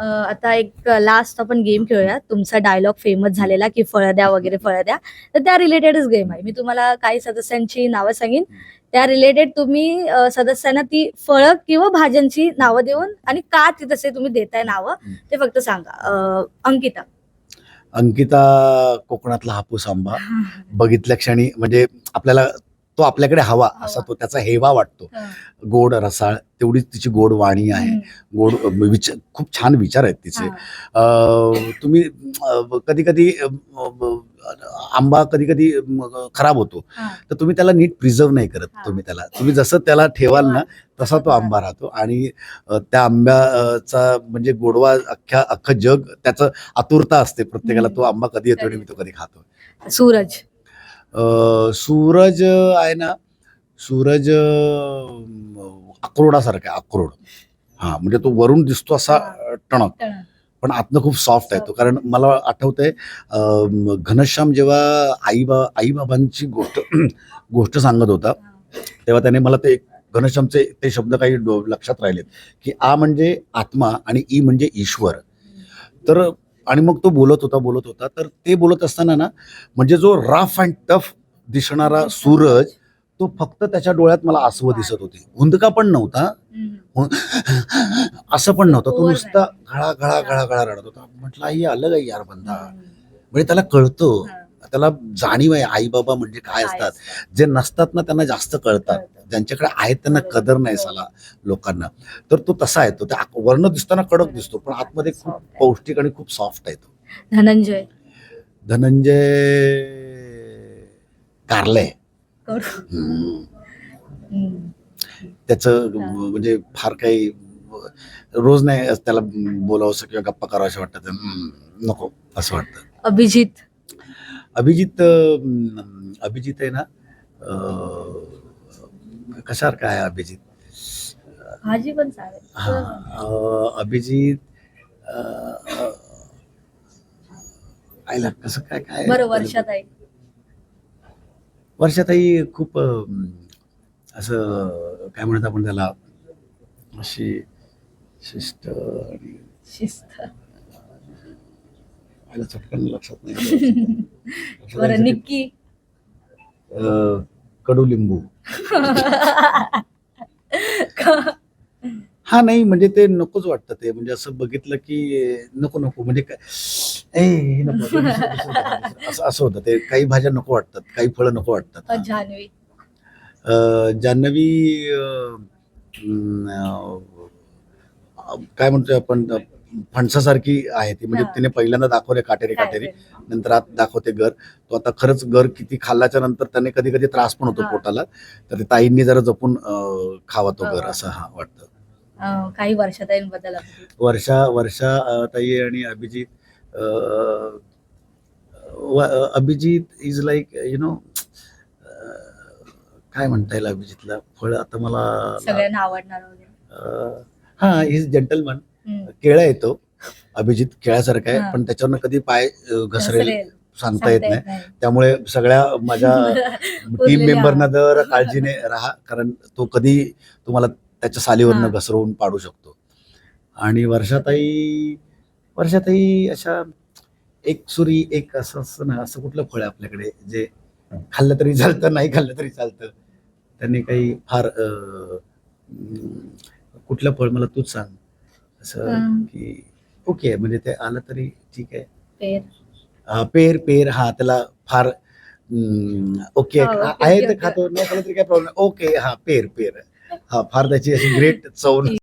आता एक लास्ट आपण गेम खेळूया तुमचा डायलॉग फेमस झालेला की फळं द्या वगैरे फळं द्या. तर त्या रिलेटेडच गेम आहे. मी तुम्हाला काही सदस्यांची नावं सांगेन. त्या रिलेटेड तुम्ही सदस्यांना ती फळं किंवा भाज्यांची नावं देऊन आणि का ती तसे तुम्ही देताय नावं ते फक्त सांगा. अंकिता. अंकिता कोकणातला हापूस आंबा. बघितल्या क्षणी म्हणजे आपल्याला तो आपल्याकडे हवा असा तो त्याचा हेवा वाटतो. गोड रसाळ तेवढीच तिची गोड वाणी आहे. गोड विचार खूप छान विचार आहेत तिचे. तुम्ही कधी कधी आंबा कधी कधी खराब होतो. तर तुम्ही त्याला नीट प्रिझर्व नाही करत. तुम्ही त्याला. तुम्ही जसं त्याला ठेवाल ना तसा तो आंबा राहतो. आणि त्या आंब्याचा म्हणजे गोडवा अख्ख्या अख्खं जग त्याचं आतुरता असते प्रत्येकाला. तो आंबा कधी येतो आणि मी तो कधी खातो सूरज. सूरज आहे ना सूरज अक्रोडासारखा आहे अक्रोड. हा म्हणजे तो वरून दिसतो असा. टणक. पण आतनं खूप सॉफ्ट आहे तो. कारण मला आठवतंय अं, घनश्याम जेव्हा आई बा आई बाबांची गोष्ट गोष्ट सांगत होता तेव्हा त्याने मला ते घनश्यामचे ते शब्द काही लक्षात राहिलेत की आ म्हणजे आत्मा आणि ई म्हणजे ईश्वर. तर आणि मग तो बोलत होता बोलत होता. तर ते बोलत असताना ना म्हणजे जो रफ अँड टफ दिसणारा सूरज तो फक्त त्याच्या डोळ्यात मला आसवं दिसत होती. हुंदका पण नव्हता. असं पण नव्हतं. तो नुसता घळा घळा घळा घळा रडत होता. म्हटलं आई अलग आहे यार बंदा? म्हणजे त्याला कळतं. त्याला जाणीव आहे आई बाबा म्हणजे काय असतात? जे नसतात ना त्यांना जास्त कळतात. ज्यांच्याकडे आहेत त्यांना. कदर नाही साला लोकांना. तर तो तसा आहे. तो त्या वर्ण दिसताना कडक दिसतो पण आतमध्ये खूप. पौष्टिक आणि खूप सॉफ्ट आहे तो. धनंजय. धनंजय कारलंय करू. हम्म. हम्म. त्याचं हा. म्हणजे फार काही रोज नाही त्याला बोलावंसं किंवा गप्पा करावंसं वाटतं. तर, हम्म, नको असं वाटतं. अभिजित. अभिजित अभिजित आहे ना? कशासारखा आहे अभिजित? पण हा अभिजित आईला कसं काय काय? बरं वर्षात आहे वर्षातही खूप असं काय म्हणतात आपण त्याला? अशी शिस्त. आणि शिस्त. आईला चटकन लक्षात नाही बरं निक्की? अं, कडुलिंबू हा नाही म्हणजे ते नकोच वाटतं ते. म्हणजे असं बघितलं की नको नको. म्हणजे काय? ए हे नको, दुसरं, दुसरं, दुसरं. असं असं होतं. ते काही भाज्या नको वाटतात. काही फळं नको वाटतात. जान्हवी. अं, जान्हवी अं, अं, काय म्हणतोय आपण? फणसासारखी आहे ती म्हणजे. तिने पहिल्यांदा दाखवले काटेरी काटेरी नंतर आत दाखवते घर तो आता खरंच घर किती खाल्ल्याच्या नंतर त्याने कधी कधी त्रास पण होतो. पोटाला तर ताईंनी जरा जपून खावा तो घर हा. असं हा वाटतं काही वर्षाताईंबद्दल. वर्षा वर्षा ताई आणि Abhijit Abhijit is like you know काय म्हणता येईल अभिजितला फळ आता मला सगळ्यांना आवडणार हा इज जेंटलमन. केळा येतो अभिजित केळ्यासारखा आहे. पण त्याच्यावरनं कधी पाय घसरेल. सांगता येत नाही त्यामुळे सगळ्या माझ्या टीम. मेंबरना जर काळजीने राहा कारण तो कधी तुम्हाला त्याच्या सालीवरनं. घसरवून पाडू शकतो आणि वर्षाताई वर्षाताई अशा एक सुरी एक असं असं ना असं कुठलं फळ आहे आपल्याकडे जे खाल्लं तरी चालतं नाही खाल्लं तरी चालतं त्यांनी काही फार कुठलं फळ मला तूच सांग असं. की ओके म्हणजे ते आलं तरी ठीक आहे. पेर. पेर पेर हा त्याला फार ओके हा, ओके, आहे तर. खातो नाही खाल्लं तरी काय प्रॉब्लेम ओके हा पेर पेर. हा फार त्याची अशी ग्रेट चव